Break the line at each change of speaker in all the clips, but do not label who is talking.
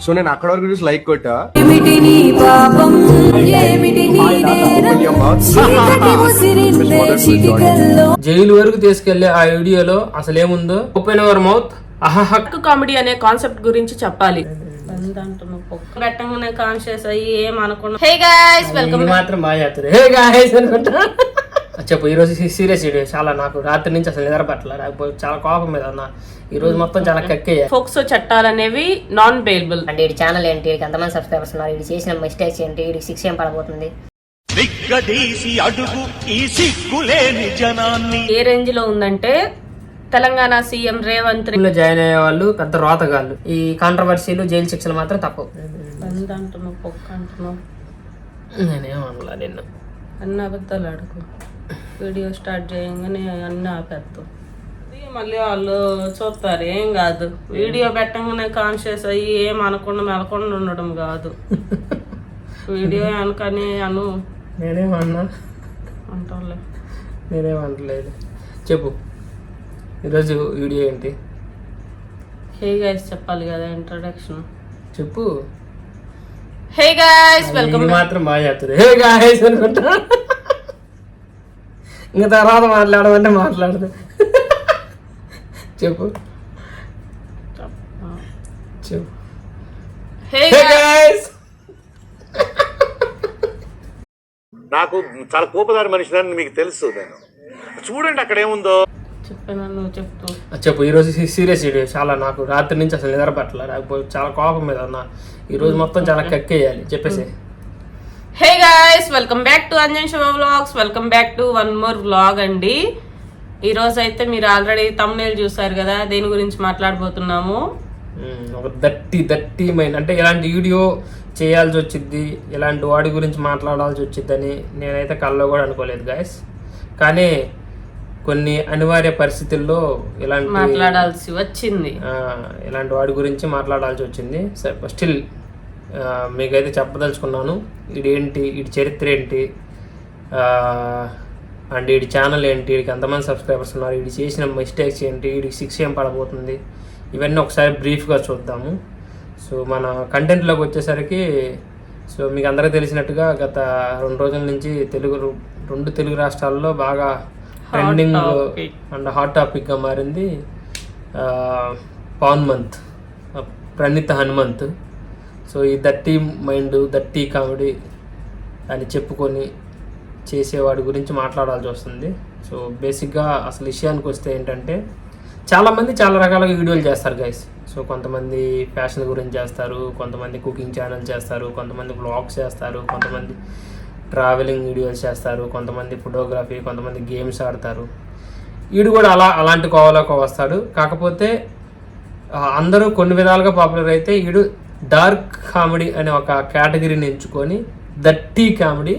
So నేను అక్కడ వరకు చూసి లైక్ కొట్టా.
ఏమిటి నీ పాపం? ఏమిటి నీ నేరం? చీకటి ముసిరిందే చిటికల్లో.
జైలు వరకు తీసుకెళ్ళే ఆ వీడియోలో అసలు ఏముందో? ఓపెన్ అవర్ మౌత్ అహహ.
హక్కు కామెడీ అనే కాన్సెప్ట్ గురించి చెప్పాలి. పెట్టంగానే కాన్షియస్ అయ్యి ఏం అనుకున్నా హే గాయ్స్ వెల్కమ్
మాత్రం బాగా చేస్తారు హే గాయస్ అనుకుంటా. చెప్పు ఈరోజు సీరియస్ వీడియో. చాలా నాకు రాత్రి నుంచి అసలు నిద్ర పట్టలే లేకపోతే చాలా కోపం మీద ఉన్నా. ఈ రోజు మొత్తం చాలా కక్కేయ
ఫోక్సో చట్టాలు అనేవి నాన్ బెయిలబుల్
అంటే వీడి ఛానల్ ఏంటి? వీడికి ఎంతమంది సబ్స్క్రైబర్స్ ఉన్నారు? వీడు చేసిన మిస్టేక్స్ ఏంటి? వీడికి శిక్ష ఏం పడబోతుంది?
నిగ్గదీసి అడుగు ఈ సిగ్గులేని జనాన్ని.
ఏ రేంజ్లో ఉందంటే తెలంగాణ సీఎం రేవంత్ రెడ్డి
లో జాయిన్ అయ్యే వాళ్ళు పెద్ద రోతగాళ్ళు. ఈ కాంట్రవర్సీలు జైలు శిక్షలు మాత్రం తప్పవు
బంద్ అంటున్నావు పొక్క అంటున్నావు
నేనేమనలా నిన్ను.
అన్ని అబద్ధాలు అడుగు వీడియో స్టార్ట్ చేయగానే అన్ని ఆపేస్తావు ఇది మళ్ళీ వాళ్ళు చూస్తారు ఏం కాదు. వీడియో పెట్టంగానే కాన్షియస్ అయ్యి ఏం అనకుండా మెలకుండా ఉండడం కాదు. వీడియో అనుకని అను.
నేనేమన్నా
అంటావులే
నేనేమనలేదు చెప్పు. ఈరోజు వీడియో ఏంటి?
హే గైస్ చెప్పాలి కదా ఇంట్రడక్షన్
చెప్పు.
హే గైస్ వెల్కమ్
మాత్రం బాగా చేస్తుంది. హే గాయస్ అనుకుంటా. ఇంకా తర్వాత మాట్లాడమంటే మాట్లాడదు. చెప్పు. చెప్పు.
నాకు చాలా కోపదారి మనిషిని మీకు తెలుసు నేను. చూడండి అక్కడ ఏముందో.
చెప్పాను నువ్వు చెప్తూ.
చెప్పు. ఈరోజు సీరియస్ వీడియో. చాలా నాకు రాత్రి నుంచి అసలు నిద్ర పట్టలే లేకపోతే చాలా కోపం మీద ఉన్నా. ఈ రోజు మొత్తం చాలా కక్కేయాలి. చెప్పేసి
hey guys welcome back to Anjan Shiva vlogs welcome back to one more vlog అండి. ఈ రోజు అయితే మీరు ఆల్రెడీ తమ్నేల్ చూసారు కదా దేని గురించి మాట్లాడబోతున్నాము?
ఉమ్, ఒక దట్టి దట్టి మైండ్ అంటే ఇలాంటి వీడియో చేయాల్సి వచ్చింది ఇలాంటి వాడి గురించి మాట్లాడాల్సి వచ్చిందని నేనైతే కల్లో కూడా అనుకోలేదు గాయస్ కానీ కొన్ని అనివార్య పరిస్థితుల్లో ఇలాంటి
మాట్లాడాల్సి వచ్చింది.
ఇలాంటి వాడి గురించి మాట్లాడాల్సి వచ్చింది. సరే స్టిల్ మీకైతే చెప్పదలుచుకున్నాను. ఇది ఏంటి వీడి చరిత్ర ఏంటి? అండ్ వీడి ఛానల్ ఏంటి? వీడికి ఎంతమంది సబ్స్క్రైబర్స్ ఉన్నారు? వీడి చేసిన మిస్టేక్స్ ఏంటి? వీడికి శిక్ష ఏం పడబోతుంది? ఇవన్నీ ఒకసారి బ్రీఫ్గా చూద్దాము. సో మన కంటెంట్లోకి వచ్చేసరికి సో మీకు అందరికీ తెలిసినట్టుగా గత రెండు రోజుల నుంచి తెలుగు రెండు తెలుగు రాష్ట్రాల్లో బాగా ట్రెండింగ్. అండ్ హాట్ టాపిక్గా మారింది ఆ, పవన్ మంత్ ప్రణీత్ హనుమంత్. సో ఈ దట్టి మైండ్ దట్టి కామెడీ అని చెప్పుకొని చేసేవాడి గురించి మాట్లాడాల్సి వస్తుంది. సో బేసిక్గా అసలు విషయానికి వస్తే ఏంటంటే చాలామంది చాలా రకాలుగా వీడియోలు చేస్తారు గైస్ సో కొంతమంది ఫ్యాషన్ గురించి చేస్తారు కొంతమంది కుకింగ్ ఛానల్ చేస్తారు కొంతమంది బ్లాగ్స్ చేస్తారు కొంతమంది ట్రావెలింగ్ వీడియోస్ చేస్తారు కొంతమంది ఫోటోగ్రఫీ కొంతమంది గేమ్స్ ఆడతారు. వీడు కూడా అలా అలాంటి కోవలోకి వస్తాడు. కాకపోతే అందరూ కొన్ని విధాలుగా పాపులర్ అయితే వీడు డార్క్ కామెడీ అనే ఒక కేటగిరీని ఎంచుకొని దట్టి కామెడీ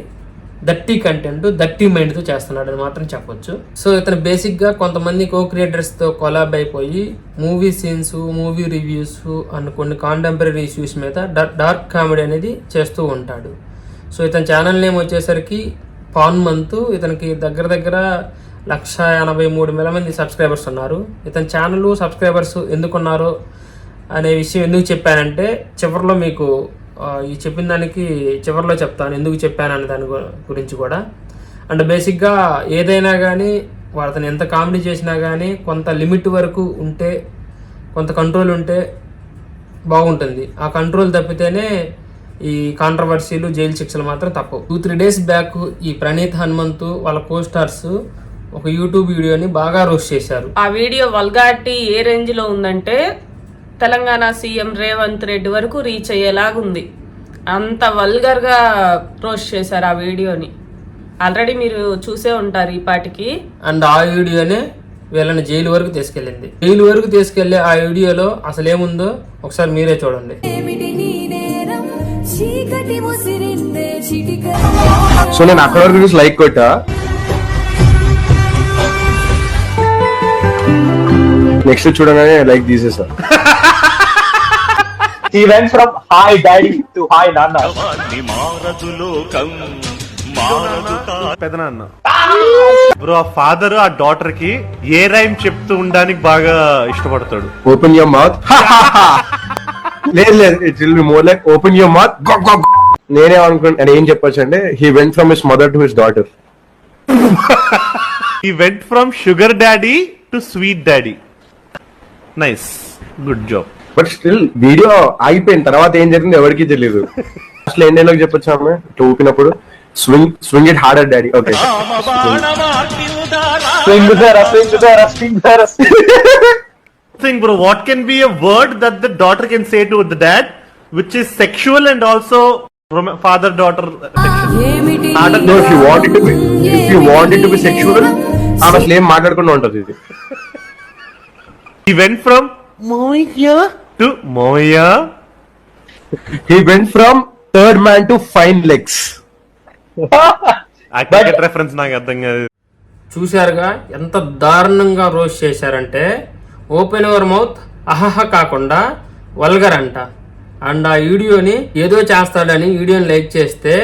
దట్టి కంటెంట్ దట్టి మైండ్తో చేస్తున్నాడు అని మాత్రం చెప్పొచ్చు. సో ఇతను బేసిక్గా కొంతమంది కో క్రియేటర్స్తో కొలాబ్ అయిపోయి movie scenes movie reviews and కొన్ని కాంటెంపరీ ఇష్యూస్ మీద డార్క్ కామెడీ అనేది చేస్తూ ఉంటాడు. సో ఇతని ఛానల్ నేమ్ వచ్చేసరికి పాన్ మంత్. ఇతనికి దగ్గర దగ్గర లక్ష ఎనభై మూడు వేల మంది సబ్స్క్రైబర్స్ ఉన్నారు. ఇతని ఛానల్ సబ్స్క్రైబర్స్ ఎందుకున్నారో అనే విషయం ఎందుకు చెప్పానంటే చివరిలో మీకు ఈ చెప్పిన దానికి చివరిలో చెప్తాను ఎందుకు చెప్పాను అనే దాని గురించి కూడా. అండ్ బేసిక్గా ఏదైనా కానీ వాళ్ళతను ఎంత కామెడీ చేసినా కానీ కొంత లిమిట్ వరకు ఉంటే కొంత కంట్రోల్ ఉంటే బాగుంటుంది. ఆ కంట్రోల్ తప్పితేనే ఈ కాంట్రవర్సీలు జైలు శిక్షలు మాత్రం తప్పవు. టూ త్రీ డేస్ బ్యాక్ ఈ ప్రణీత్ హనుమంతు వాళ్ళ పోస్టర్స్ ఒక యూట్యూబ్ వీడియోని బాగా రోస్ట్ చేశారు.
ఆ వీడియో వల్గారిటీ ఏ రేంజ్లో ఉందంటే తెలంగాణ సీఎం రేవంత్ రెడ్డి వరకు రీచ్ అయ్యేలాగుంది. అంత వల్గర్గా రోస్ట్ చేశారు ఆ వీడియోని. ఆల్రెడీ మీరు చూసే ఉంటారు ఈ పాటికి.
అండ్ ఆ వీడియోనే వీళ్ళని జైలు వరకు తీసుకెళ్ళింది. జైలు వరకు తీసుకెళ్ళే ఆ వీడియోలో అసలు ఏముందో ఒకసారి మీరే చూడండి.
సో నేను అక్కడ వరకు చూసి లైక్ కొట్టా. నెక్స్ట్ చూడగానే లైక్ తీసేసా.
He went from hi daddy to hi nana.
వాణ్ణి మారదు లోకం
పెదనాన్న. బ్రో ఆ ఫాదర్ ఆ డాటర్కి ఏ రైమ్ చెప్తూ ఉండడానికి బాగా ఇష్టపడతాడు?
ఓపెన్ యువర్ మౌత్ లేదు లేదు it will be more like open your mouth నేనే అనుకుంటా ఏం చెప్పొచ్చు అంటే he went from his mother to his daughter
he went from sugar daddy to sweet daddy nice good job
but still video ఆగిపోయిన తర్వాత ఏం జరిగింది ఎవరికి తెలియదు అసలు ఎన్ని డైలాగ్ చెప్పొచ్చు ఆమె? ఊపినప్పుడు? Swing swing it harder daddy okay
Swing. there, swing there, swing there.
Thing bro what can be a word that the daughter can say to the dad which is sexual and also father daughter
ఏమిటి
No, if you want it to be, if you want it to be sexual, ఆమె అసలు ఏం మాట్లాడకుండా ఉంటది ఇది.
He went from Moya to Moya.
From third man to fine legs
ఆ cricket reference నాకు అర్థం కాదు.
చూశారుగా ఎంత దారుణంగా రోస్ట్ చేశారంటే ఓపెన్ యువర్ మౌత్ అహహ కాకుండా వల్గర్ అంట. అండ్ ఆ వీడియోని ఏదో చేస్తాడని వీడియోని లైక్ చేస్తే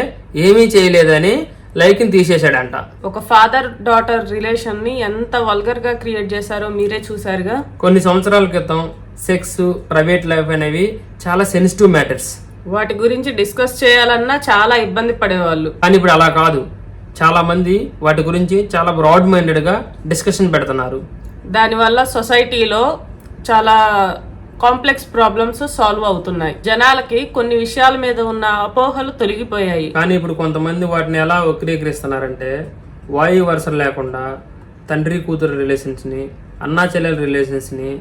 ఏమీ చేయలేదని లైక్ని తీసేశాడంట.
ఒక ఫాదర్ డాటర్ రిలేషన్ని ఎంత వల్గర్గా క్రియేట్ చేశారో మీరే చూసారుగా
కొన్ని సంవత్సరాల క్రితం సెక్స్ ప్రైవేట్ లైఫ్ అనేవి చాలా సెన్సిటివ్ మ్యాటర్స్.
వాటి గురించి డిస్కస్ చేయాలన్నా చాలా ఇబ్బంది పడేవాళ్ళు.
కానీ ఇప్పుడు అలా కాదు. చాలా మంది వాటి గురించి చాలా బ్రాడ్ మైండెడ్గా డిస్కషన్ పెడుతున్నారు.
దానివల్ల సొసైటీలో చాలా కాంప్లెక్స్ ప్రాబ్లమ్స్ సాల్వ్ అవుతున్నాయి. జనాలకి కొన్ని విషయాల మీద ఉన్న అపోహలు తొలగిపోయాయి.
కానీ ఇప్పుడు కొంతమంది వాటిని ఎలా వక్రీకరిస్తున్నారంటే వాయు వరుసలు లేకుండా తండ్రి కూతురు రిలేషన్స్ని అన్నా చెల్లెల రిలేషన్స్ని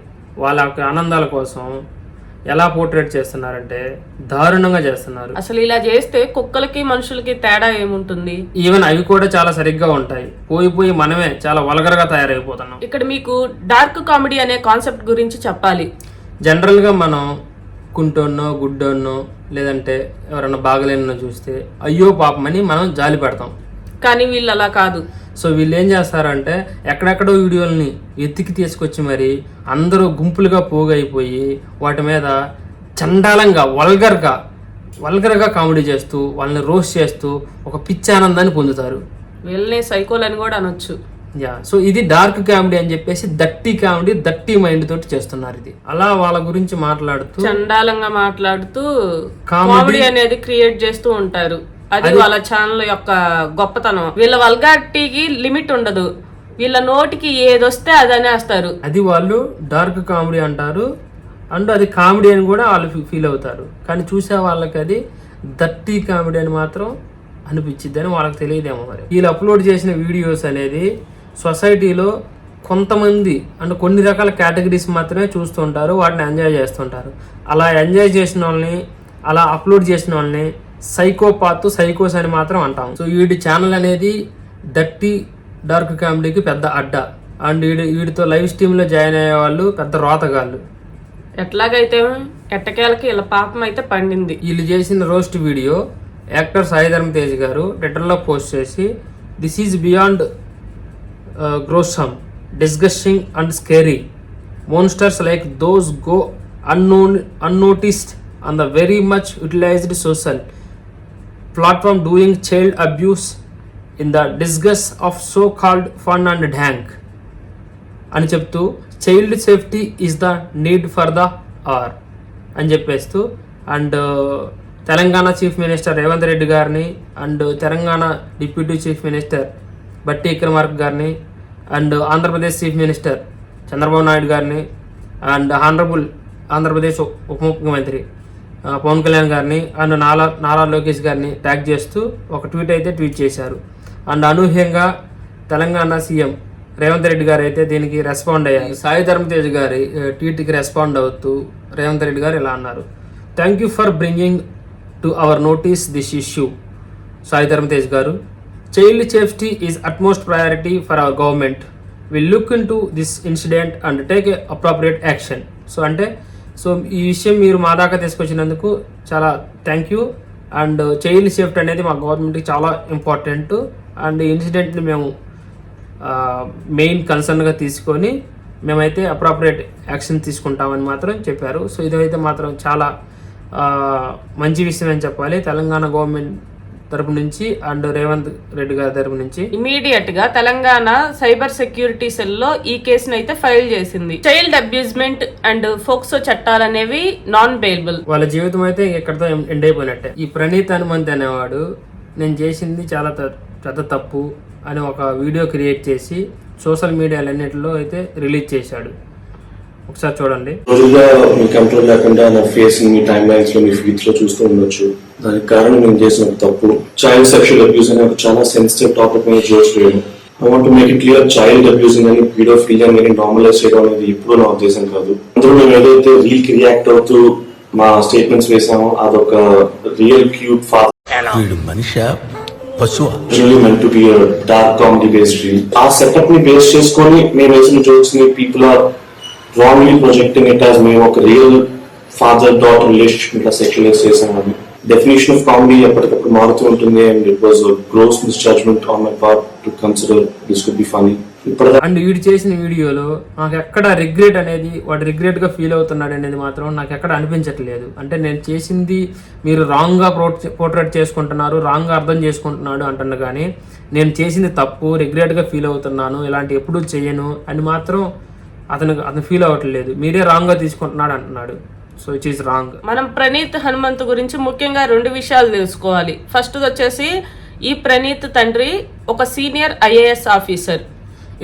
వాళ్ళ ఆనందాల కోసం ఎలా పోర్ట్రేట్ చేస్తున్నారంటే దారుణంగా చేస్తున్నారు.
అసలు ఇలా చేస్తే కుక్కలకి మనుషులకి తేడా ఏముంటుంది?
ఈవెన్ అవి కూడా చాలా సరిగ్గా ఉంటాయి. పోయి పోయి మనమే చాలా వల్గర్గా తయారైపోతున్నాం.
ఇక్కడ మీకు డార్క్ కామెడీ అనే కాన్సెప్ట్ గురించి చెప్పాలి.
జనరల్గా మనం కుంటోన్నో గుడ్డోన్నో లేదంటే ఎవరన్నా బాగలేనో చూస్తే అయ్యో పాపమని మనం జాలి పెడతాం.
కానీ వీళ్ళు అలా కాదు.
సో వీళ్ళు ఏం చేస్తారంటే ఎక్కడెక్కడో వీడియోల్ని ఎత్తికి తీసుకొచ్చి మరి అందరూ గుంపులుగా పోగైపోయి వాటి మీద చండాలంగా వల్గర్గా వల్గర్గా కామెడీ చేస్తూ వాళ్ళని రోస్ట్ చేస్తూ ఒక పిచ్చి ఆనందాన్ని పొందుతారు.
వీళ్ళని సైకోల్ అని కూడా అనొచ్చు.
యా. సో ఇది డార్క్ కామెడీ అని చెప్పేసి దట్టి కామెడీ దట్టి మైండ్ తోటి చేస్తున్నారు ఇది. అలా వాళ్ళ గురించి మాట్లాడుతూ
చండాలంగా మాట్లాడుతూ కామెడీ అనేది క్రియేట్ చేస్తూ ఉంటారు. అది వాళ్ళ ఛానల్ యొక్క గొప్పతనం. వీళ్ళ వల్గారిటీకి లిమిట్ ఉండదు. వీళ్ళ నోటికి ఏదొస్తే అది అనేస్తారు.
అది వాళ్ళు డార్క్ కామెడీ అంటారు. అండ్ అది కామెడీ అని కూడా వాళ్ళు ఫీల్ అవుతారు. కానీ చూసే వాళ్ళకి అది దట్టి కామెడీ అని మాత్రం అనిపించిద్ది అని వాళ్ళకి తెలియదేమో మరి. వీళ్ళు అప్లోడ్ చేసిన వీడియోస్ అనేది సొసైటీలో కొంతమంది అంటే కొన్ని రకాల కేటగిరీస్ మాత్రమే చూస్తుంటారు వాటిని ఎంజాయ్ చేస్తుంటారు అలా ఎంజాయ్ చేసిన వాళ్ళని అలా అప్లోడ్ చేసిన వాళ్ళని సైకోపాత్ సైకోస్ అని మాత్రం అంటాం. సో వీడి ఛానల్ అనేది దట్టి డార్క్ కామెడీకి పెద్ద అడ్డ. అండ్ వీడి వీడితో లైవ్ స్ట్రీమ్లో జాయిన్ అయ్యే వాళ్ళు పెద్ద రోతగాళ్ళు.
ఎట్లాగైతే ఎట్టకేలకి వీళ్ళ పాపం అయితే పండింది.
వీళ్ళు చేసిన roast video actor Sai Dharam Tej గారు ట్విట్టర్లో పోస్ట్ చేసి this is beyond gruesome disgusting and scary monsters like those go unknown unnoticed on the very much utilised social platform doing child abuse in the disguise of so called fun and dank అని చెప్తూ child safety is the need for the hour అని చెప్పేస్తూ and Telangana chief minister Revanth Reddy గారిని and Telangana deputy chief minister Bhatti Vikramarka గారిని and Andhra Pradesh chief minister Chandrababu Naidu గారిని and honourable Andhra Pradesh ఉప ముఖ్యమంత్రి పవన్ కళ్యాణ్ గారిని అండ్ నాలా నారా లోకేష్ గారిని ట్యాగ్ చేస్తూ ఒక ట్వీట్ అయితే ట్వీట్ చేశారు. అండ్ అనూహ్యంగా తెలంగాణ సీఎం రేవంత్ రెడ్డి గారు అయితే దీనికి రెస్పాండ్ అయ్యారు. సాయి ధర్మ తేజ్ గారి ట్వీట్కి రెస్పాండ్ అవుతూ రేవంత్ రెడ్డి గారు ఇలా అన్నారు. Thank you for bringing to our notice this issue Sai Dharam Tej గారు. Child safety is utmost priority for our government will look into this incident and take a appropriate action so అంటే so ఈ విషయం మీరు మా దాకా తీసుకొచ్చినందుకు చాలా thank you and child safety అనేది మా గవర్నమెంట్కి చాలా ఇంపార్టెంట్ అండ్ ఇన్సిడెంట్ని మేము మెయిన్ కన్సర్న్గా తీసుకొని మేమైతే అప్రాప్రియేట్ యాక్షన్ తీసుకుంటామని మాత్రం చెప్పారు. సో ఇదైతే మాత్రం చాలా మంచి విషయం అని చెప్పాలి. తెలంగాణ గవర్నమెంట్ తరపు నుంచి అండ్ రేవంత్ రెడ్డి గారి తరపు నుంచి
ఇమీడియట్గా తెలంగాణ సైబర్ సెక్యూరిటీ సెల్లో ఈ కేసును అయితే ఫైల్ చేసింది. చైల్డ్ అబ్యూజ్మెంట్ అండ్ ఫోక్సో చట్టాలు అనేవి నాన్ బెయిలబుల్
వాళ్ళ జీవితం అయితే ఇక్కడతో ఎండ్ అయిపోయినట్టే. ఈ ప్రణీత్ హనుమంత్ అనేవాడు నేను చేసింది చాలా పెద్ద తప్పు అని ఒక వీడియో క్రియేట్ చేసి సోషల్ మీడియాలన్నిటిలో అయితే రిలీజ్ చేశాడు. ఒకసారి చూడండి.
రోజుగా మీ కంట్రోల్ లేకుండా నా ఫేస్ మీ టైం లైన్స్లో మీ ఫీడ్స్లో చూస్తూ ఉండొచ్చు. దానికి కారణం నేను చేసిన తప్పు. చైల్డ్ సెక్షువల్ అబ్యూస్ అనే ఒక చాలా సెన్సిటివ్ టాపిక్ మీద జోష్ వేయడం. I want make it clear child abusing అని పీడోఫిలియా అని నార్మలైజ్ చేయడం అనేది ఎప్పుడూ నా ఉద్దేశం కాదు. అందులో మేము ఏదైతే రీల్కి రియాక్ట్ అవుతూ మా స్టేట్మెంట్స్ వేసామో అదొక రియల్ క్యూట్ ఫాదర్
మనిషి?
be a dark comedy based reel. ఆ సెటప్ని బేస్ చేసుకొని మేము వేసిన జోక్స్ని people are wrongly projecting it as మేము ఒక రియల్ ఫాదర్ డాటర్ రిలేషన్షిప్ ఇట్లా సెక్షువలైజ్ చేసామని డెఫినేషన్ ఆఫ్ కామెడీ ఎప్పటికప్పుడు మారుతూ ఉంటుంది and it was gross misjudgement on my part to consider this could be funny
and వీడు చేసిన వీడియోలో నాకు ఎక్కడ రిగ్రెట్ అనేది వాడు రిగ్రెట్గా ఫీల్ అవుతున్నాడు అనేది మాత్రం నాకు ఎక్కడ అనిపించట్లేదు. అంటే నేను చేసింది మీరు రాంగ్గా పోర్ట్రేట్ చేసుకుంటున్నారు రాంగ్గా అర్థం చేసుకుంటున్నాడు అంటున్నా కానీ నేను చేసింది తప్పు రిగ్రెట్గా ఫీల్ అవుతున్నాను ఇలాంటి ఎప్పుడూ చేయను అని మాత్రం అతను అతను ఫీల్ అవ్వట్లేదు. మీరే రాంగ్గా తీసుకుంటున్నాడు అంటున్నాడు. సో ఇట్ ఈస్ రాంగ్
మనం ప్రణీత్ హనుమంత్ గురించి ముఖ్యంగా రెండు విషయాలు తెలుసుకోవాలి. ఫస్ట్ వచ్చేసి ఈ ప్రణీత్ తండ్రి ఒక సీనియర్ ఐఏఎస్ ఆఫీసర్.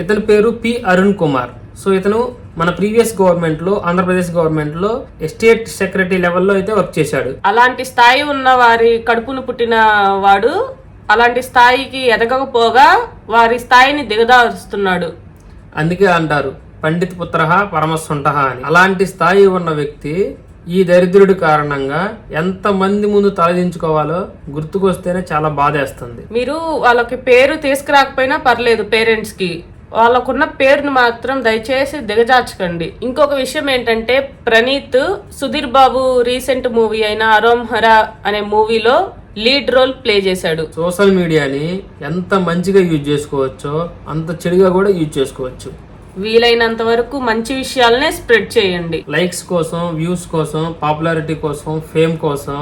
ఇతని పేరు పి అరుణ్ కుమార్. సో ఇతను మన ప్రీవియస్ గవర్నమెంట్లో ఆంధ్రప్రదేశ్ గవర్నమెంట్లో ఎస్టేట్ సెక్రటరీ లెవెల్లో అయితే వర్క్ చేశాడు.
అలాంటి స్థాయి ఉన్న వారి కడుపును పుట్టిన వాడు అలాంటి స్థాయికి ఎదగకపోగా వారి స్థాయిని దిగదారుస్తున్నాడు
అందుకే అంటారు పండిత్ పుత్ర పరమస్సుంట అని. అలాంటి స్థాయి ఉన్న వ్యక్తి ఈ దరిద్రుడి కారణంగా ఎంత మంది ముందు తలదించుకోవాలో గుర్తుకొస్తేనే చాలా బాధేస్తుంది.
మీరు వాళ్ళకి పేరు తీసుకురాకపోయినా పర్లేదు పేరెంట్స్కి వాళ్ళకున్న పేరును మాత్రం దయచేసి దిగజార్చకండి. ఇంకొక విషయం ఏంటంటే ప్రణీత్ సుధీర్ బాబు రీసెంట్ మూవీ అయిన అరోమ్ హరా అనే మూవీలో లీడ్ రోల్ ప్లే చేశాడు.
సోషల్ మీడియాని ఎంత మంచిగా యూజ్ చేసుకోవచ్చో అంత చెడుగా కూడా యూజ్ చేసుకోవచ్చు.
వీలైనంత వరకు మంచి విషయాలనే స్ప్రెడ్ చేయండి.
లైక్స్ కోసం వ్యూస్ కోసం పాపులారిటీ కోసం ఫేమ్ కోసం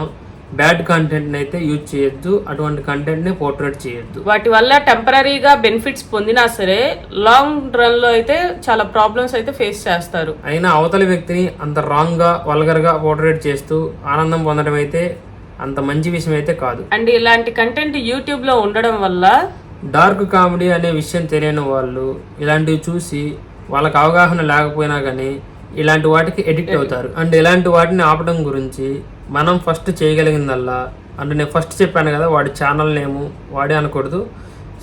బ్యాడ్ కంటెంట్ అయితే యూజ్ చేయొద్దు. అటువంటి కంటెంట్ని పోర్ట్రేట్ చేయొద్దు.
వాటి వల్ల టెంపరీగా బెనిఫిట్స్ పొందినా సరే లాంగ్ రన్లో అయితే చాలా ప్రాబ్లమ్స్ అయితే ఫేస్ చేస్తారు.
అయినా అవతలి వ్యక్తిని అంత రాంగ్గా వల్గర్గా పోర్ట్రేట్ చేస్తూ ఆనందం పొందడం అయితే అంత మంచి విషయం అయితే కాదు.
అండ్ ఇలాంటి కంటెంట్ యూట్యూబ్లో ఉండడం వల్ల
డార్క్ కామెడీ అనే విషయం తెలియని వాళ్ళు ఇలాంటివి చూసి వాళ్ళకి అవగాహన లేకపోయినా కానీ ఇలాంటి వాటికి ఎడిక్ట్ అవుతారు. అండ్ ఇలాంటి వాటిని ఆపడం గురించి మనం ఫస్ట్ చేయగలిగిందల్లా అంటే నేను ఫస్ట్ చెప్పాను కదా వాడి ఛానల్ నేము వాడే అనకూడదు.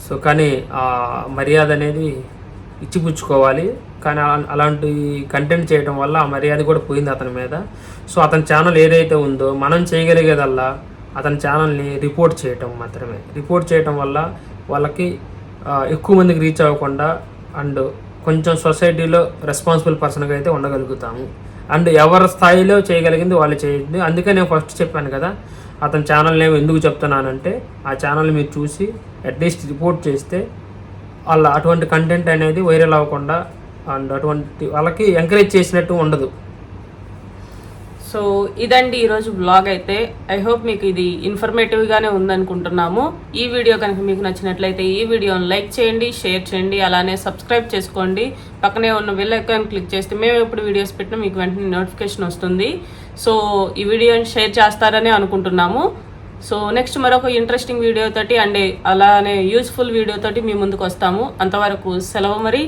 సో కానీ ఆ మర్యాద అనేది ఇచ్చిపుచ్చుకోవాలి. కానీ అలా- అలాంటి కంటెంట్ చేయడం వల్ల ఆ మర్యాద కూడా పోయింది అతని మీద. సో అతని ఛానల్ ఏదైతే ఉందో మనం చేయగలిగేదల్లా అతని ఛానల్ని రిపోర్ట్ చేయటం మాత్రమే. రిపోర్ట్ చేయటం వల్ల వాళ్ళకి ఎక్కువ మందికి రీచ్ అవ్వకుండా అండ్ కొంచెం సొసైటీలో రెస్పాన్సిబుల్ పర్సన్గా అయితే ఉండగలుగుతాము. అండ్ ఎవరి స్థాయిలో చేయగలిగింది వాళ్ళు చేయండి. అందుకే నేను ఫస్ట్ చెప్పాను కదా అతని ఛానల్ నేను ఎందుకు చెప్తున్నానంటే ఆ ఛానల్ మీరు చూసి అట్లీస్ట్ రిపోర్ట్ చేస్తే వాళ్ళ అటువంటి కంటెంట్ అనేది వైరల్ అవ్వకుండా అండ్ అటువంటి వాళ్ళకి ఎంకరేజ్ చేసినట్టు ఉండదు.
సో ఇదండి ఈరోజు బ్లాగ్ అయితే. ఐ హోప్ మీకు ఇది ఇన్ఫర్మేటివ్గానే ఉందనుకుంటున్నాము. ఈ వీడియో కనుక మీకు నచ్చినట్లయితే ఈ వీడియోని లైక్ చేయండి షేర్ చేయండి అలానే సబ్స్క్రైబ్ చేసుకోండి. పక్కనే ఉన్న బెల్ ఐకాన్ క్లిక్ చేస్తే మేము ఎప్పుడు వీడియోస్ పెట్టినా మీకు వెంటనే నోటిఫికేషన్ వస్తుంది. సో ఈ వీడియోని షేర్ చేస్తారని అనుకుంటున్నాము. సో నెక్స్ట్ మరొక ఇంట్రెస్టింగ్ వీడియో తోటి అండ్ అలానే యూస్ఫుల్ వీడియో తోటి మీ ముందుకు వస్తాము. అంతవరకు సెలవు మరి.